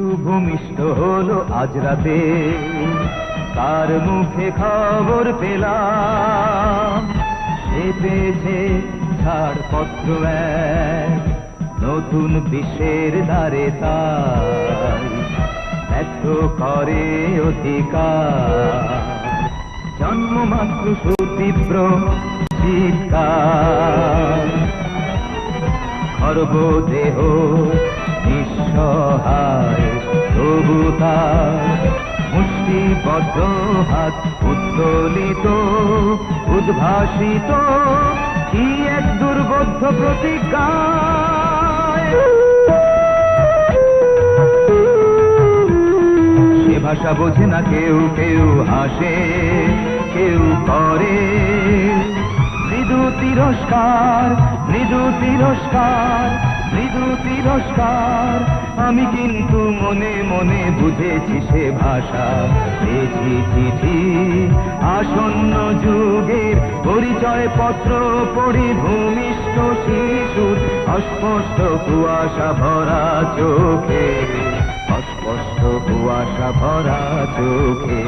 শিশু ভূমিষ্ঠ হলো আজ রাতে। তার মুখে খবর পেলাম, সে পেয়েছে ছাড়পত্র নতুন বিশ্বের দ্বারে তাই ব্যক্ত করে অধিকার। জন্মমাত্র সুতীব্র চিৎকার। খর্ব দেহ নিঃসহায়। তার মুষ্টিবদ্ধ হাত উত্তোলিত, উদ্ভাসিত, কি এক দুর্বোধ্য প্রতিজ্ঞা সে ভাষা বোঝে না কেউ কেউ হাসে, কেউ করে। মৃদু তিরস্কার মৃদু তিরস্কার মৃদু তিরস্কার, আমি কিন্তু মনে মনে বুঝেছি সে ভাষা। পেয়েছি চিঠি, আসন্ন যুগের পরিচয় পত্র পড়ি ভূমিষ্ঠ শিশুর অস্পষ্ট কুয়াশা ভরা চোখে। অস্পষ্ট কুয়াশা ভরা চোখে।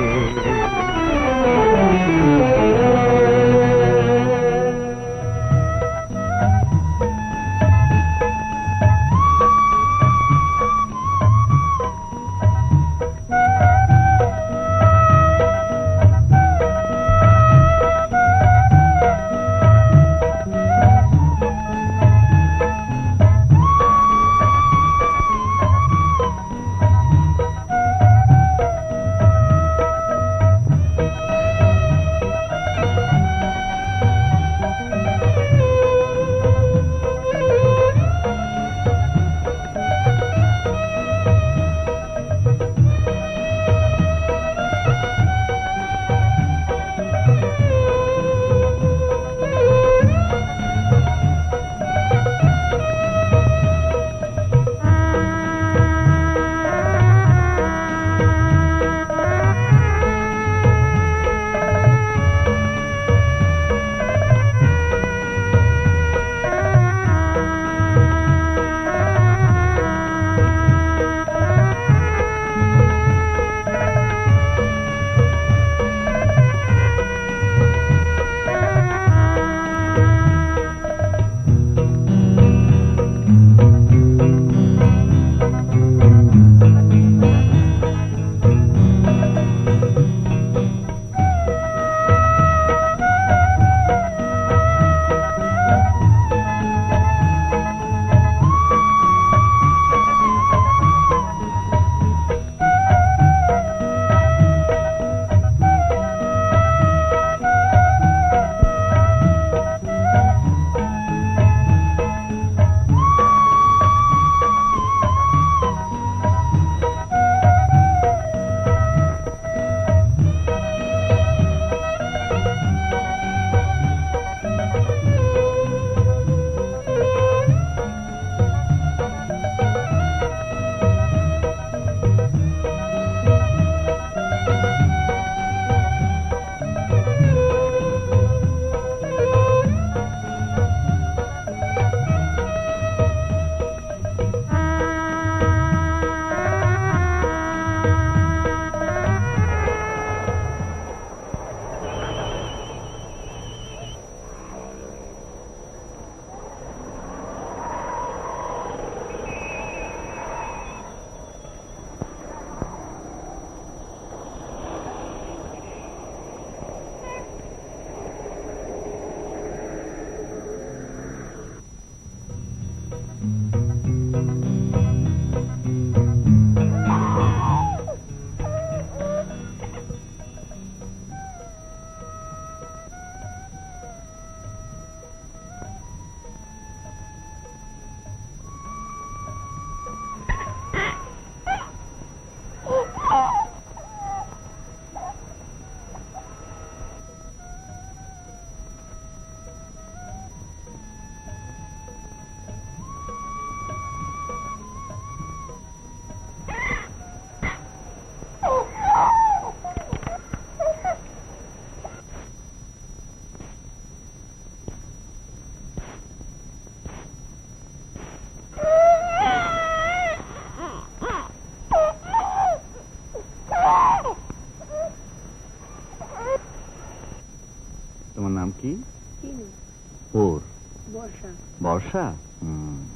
হুম।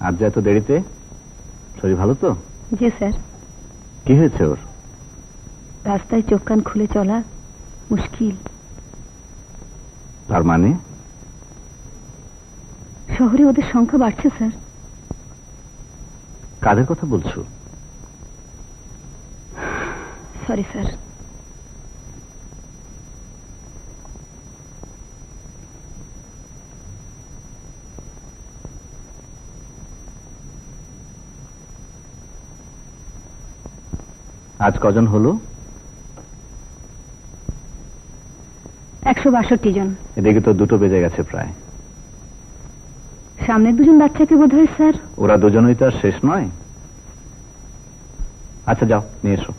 আজ যে এত দেরিতে? শরীর ভালো তো? জি স্যার। কি হয়েছে ওর? রাস্তায় চোখ কান খুলে চলা মুশকিল। তার মানে? শহরে ওদের সংখ্যা বাড়ছে স্যার। কাদের কথা বলছো? Sorry sir. আজ কজন হলো? একশো বাষট্টি জন। এদিকে তো দুটো বেজে গেছে প্রায়। সামনের দুজন বাচ্চাকে বোধ হয় স্যার। ওরা দুজনই তো আর শেষ নয়। আচ্ছা যাও নিয়ে এসো।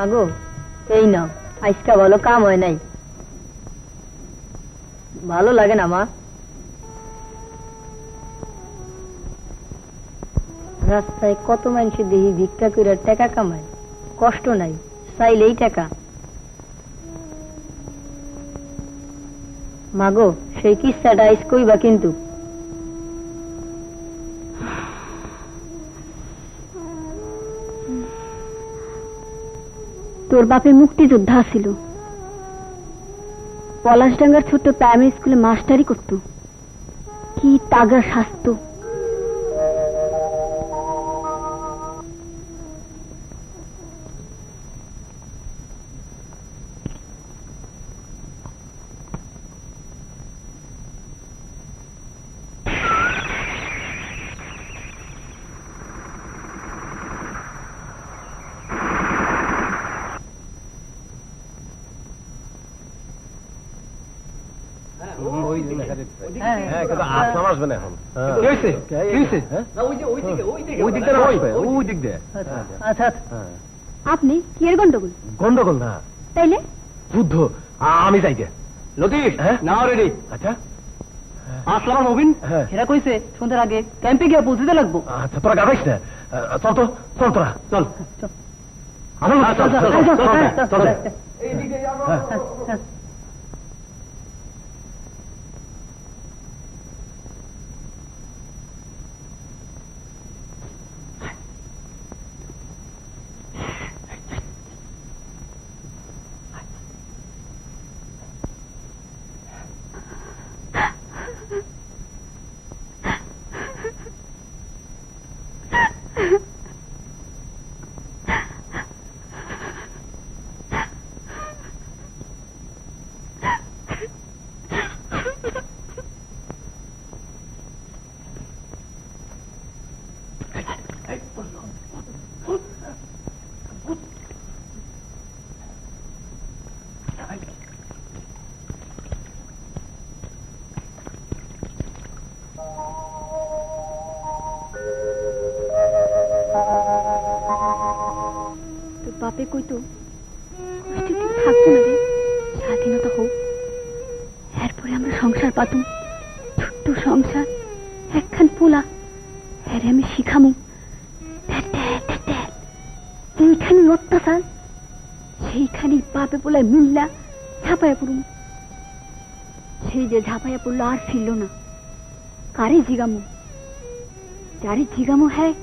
মাগো? এই ভালো কাম হয় নাই। ভালো লাগে না, মা। রাস্তায় কত মানুষের দেখি ভিক্ষা করে টাকা কামায়? কষ্ট নাই, চাইলেই টাকা। মাগো, সেই কিস্সাটা আইস কইবা কিন্তু। তোর বাপে মুক্তিযোদ্ধা ছিল। পলাশডাঙ্গার ছোট্ট প্রাইমারি স্কুলে মাস্টারি করত। কি তাগা স্বাস্থ্য হ্যাঁ কিন্তু আসলাম আসবে না এখন কি হয়েছে? কি হয়েছে? ওই দিক দিয়ে না আসবে ওই দিক দিয়ে আচ্ছা হ্যাঁ। আপনি কি এর গন্ডগোল গন্ডগোল না তাইলে বুদ্ধ আমি যাই গে লতিফ হ্যাঁ? নাও রেডি আচ্ছা আসলাম নবীন হ্যাঁ এরা কইছে সন্ধ্যার আগে ক্যাম্পে গিয়ে পৌঁছতে লাগবো আচ্ছা তোরা গাড়াইস না চল তো চল তোরা চল আমার মতো চল, চল, চল, চল, চল, চল। হ্যাঁ। তোর বাপে কইতো কষ্টে তুই থাকতো না রে। স্বাধীনতা হোক। এরপরে আমরা সংসার পাতুম ছোট্ট সংসার। একখান পোলা। হ্যাঁ আমি শিখামু। এইখানে অত্যাচার। সেইখানে বাপে পোলায় মিল্লা ঝাঁপায়া পড়ুম। সেই যে ঝাঁপায়া পড়ল আর ফিরল না। কারে জিগামু? যারে জিগামু হ্যাঁ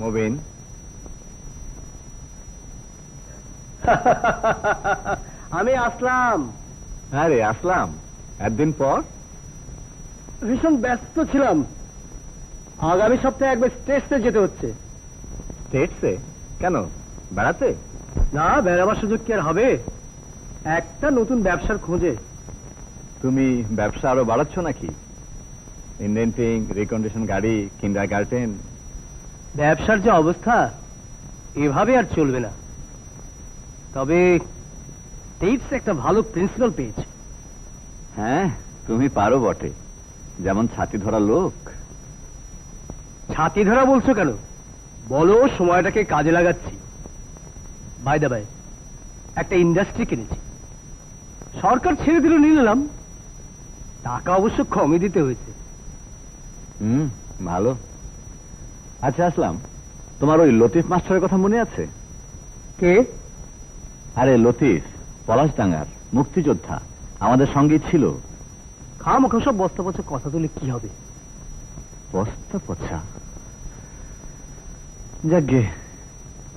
মবিন। আমি আসলাম। হ্যাঁ রে আসলাম। একদিন পর? ভীষণ ব্যস্ত ছিলাম। আগামী সপ্তাহে একবার স্টেজে যেতে হচ্ছে। স্টেটসে কেন? বেড়াতে? না বেড়াবার সুযোগ কি আর হবে? একটা নতুন ব্যবসার খোঁজে। তুমি ব্যবসা আরও বাড়াচ্ছ নাকি? ইন্ডেন্টিং রিকন্ডিশন গাড়ি কিন্ডার গার্ডেন ব্যবসার যে অবস্থা এভাবে আর চলবে না। তবে টেপস একটা ভালো প্রিন্সিপাল পেয়েছে। হ্যাঁ তুমি পারো বটে। যেমন ছাতি ধরা লোক। ছাতি ধরা বলছো কেন? বলো সময়টাকে কাজে লাগাচ্ছি। বাই দা বাই একটা ইন্ডাস্ট্রি কিনেছি। সরকার ছেড়ে দিল নিলাম। টাকা অবশ্য কমই দিতে হয়েছে। হুম ভালো। আচ্ছা আসলাম। তোমার ওই লতিফ মাস্টারের কথা মনে আছে? কে? আরে লতিফ পলাশডাঙ্গার মুক্তিযোদ্ধা আমাদের সঙ্গেই ছিল। খাম সব বস্তা পচা কথা তুলে কি হবে? বস্তা পচা? যাকগে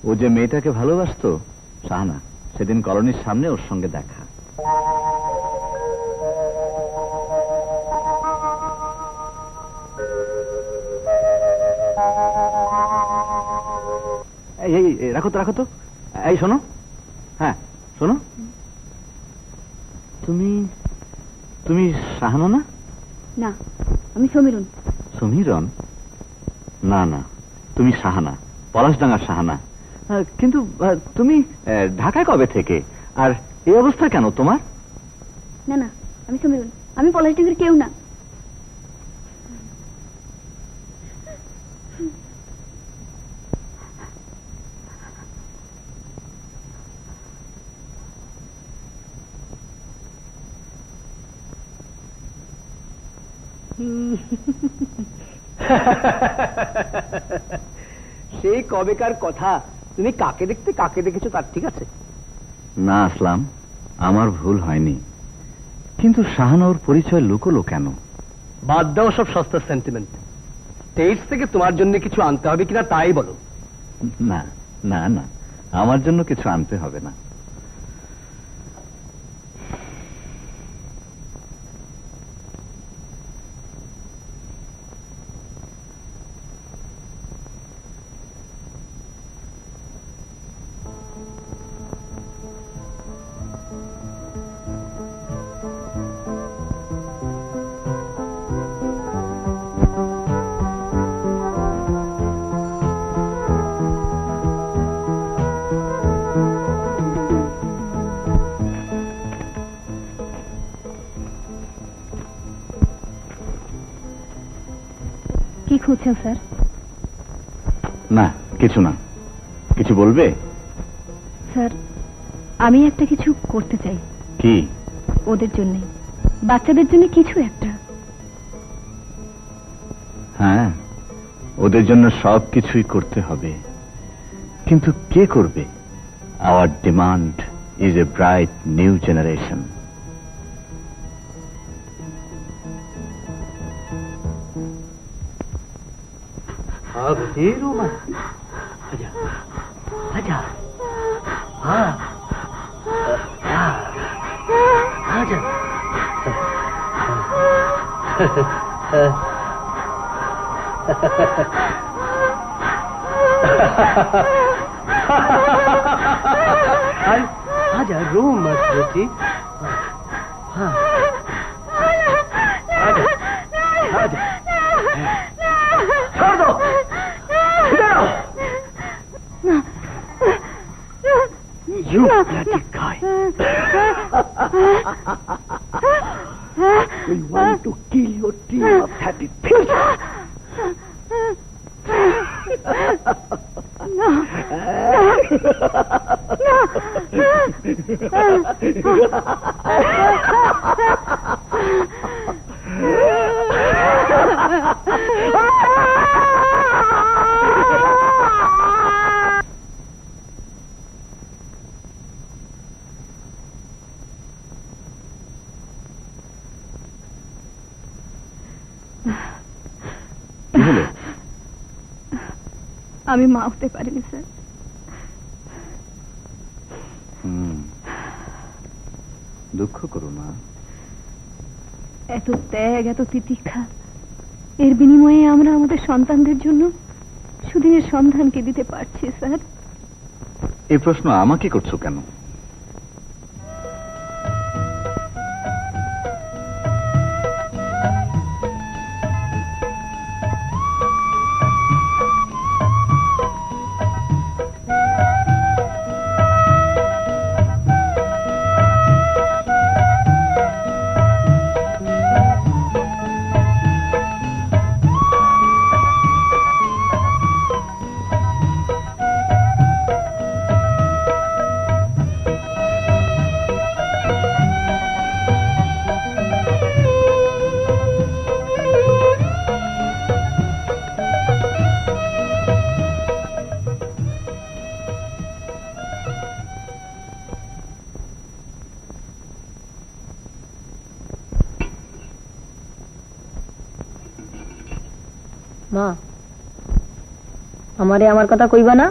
ও যে মেয়েটাকে ভালোবাসতো শাহানা সেদিন কলোনির সামনে ওর সঙ্গে দেখা। এই রাখো তো রাখো তো। এই শোনো। হ্যাঁ শোনো। তুমি তুমি শাহানা না? না আমি সমীরণ। সমীরন না না তুমি সাহানা পলাশডাঙ্গার সাহানা আহ, কিন্তু তুমি ঢাকায় কবে থেকে? আর এই অবস্থা কেন তোমার? না না আমি সমীরণ। আমি পলাশডিঙ্গির কেউ না। সেই কবেকার কথা? তুমি কাকে দেখতে কাকে দেখেছ তার ঠিক আছে। না আসলাম। আমার ভুল হয়নি। কিন্তু শাহানা ওর পরিচয় লুকোলো কেন? বাদ দাও সব সস্তা সেন্টিমেন্ট স্টেটস থেকে তোমার জন্য কিছু আনতে হবে কিনা তাই বলো। না না না। আমার জন্য কিছু আনতে হবে না। কিছু না। কিছু বলবে? স্যার আমি একটা কিছু করতে চাই। কি? ওদের জন্য। বাচ্চাদের জন্য কিছু একটা। হ্যাঁ ওদের জন্য সব কিছুই করতে হবে। কিন্তু কে করবে? Our demand is a bright new generation 아, 아자. 아. 야, 가자. 아이, 가자. 로운 맛이 그렇지. 아, 가자. 가자. Bloody guy. We want to kill your team of 30 আমি মা হতে পারিনি স্যার। দুঃখ করো মা। এত ত্যাগ এত তিতিক্ষা এর বিনিময়ে আমরা আমাদের সন্তানদের জন্য সুদিনের সন্ধানকে দিতে পারছি স্যার। এই প্রশ্ন আমাকে করছ কেন? মা আমারে আমার কথা কইবা না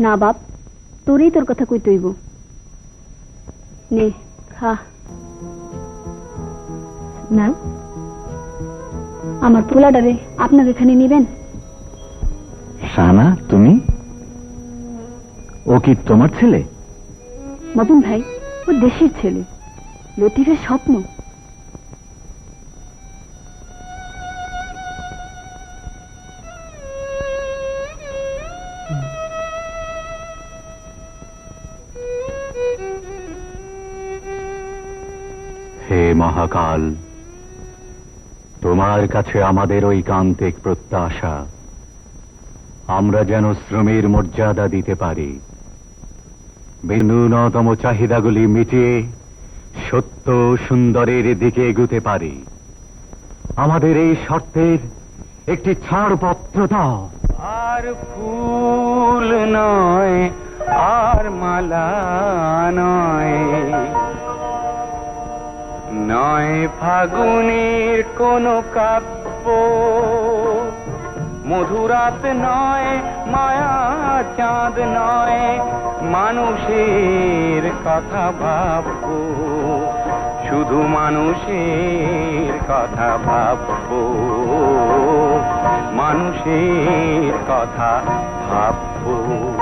না বাপ তোরই তোর কথা কই তৈব নে খা। না আমার পোলাটারে আপনার এখানে নেবেন? শাহানা তুমি? ও কি তোমার ছেলে? মদন ভাই ও দেশের ছেলে। লতিফের স্বপ্ন। মহাকাল তোমার কাছে আমাদের ওই কান্তিক প্রত্যাশা। আমরা যেন শ্রমের মর্যাদা দিতে পারি। ন্যূনতম চাহিদাগুলি মিটিয়ে সত্য সুন্দরের দিকে এগুতে পারি। আমাদের এই শর্তের একটি ছাড়পত্র দাও। আর ফুল নয়, আর মালা নয়। নয় ফাগুনের কোনো কাব্য। মধুরাত নয়, মায়া চাঁদ নয়, মানুষের কথা ভাববো। শুধু মানুষের কথা ভাববো। মানুষের কথা ভাববো।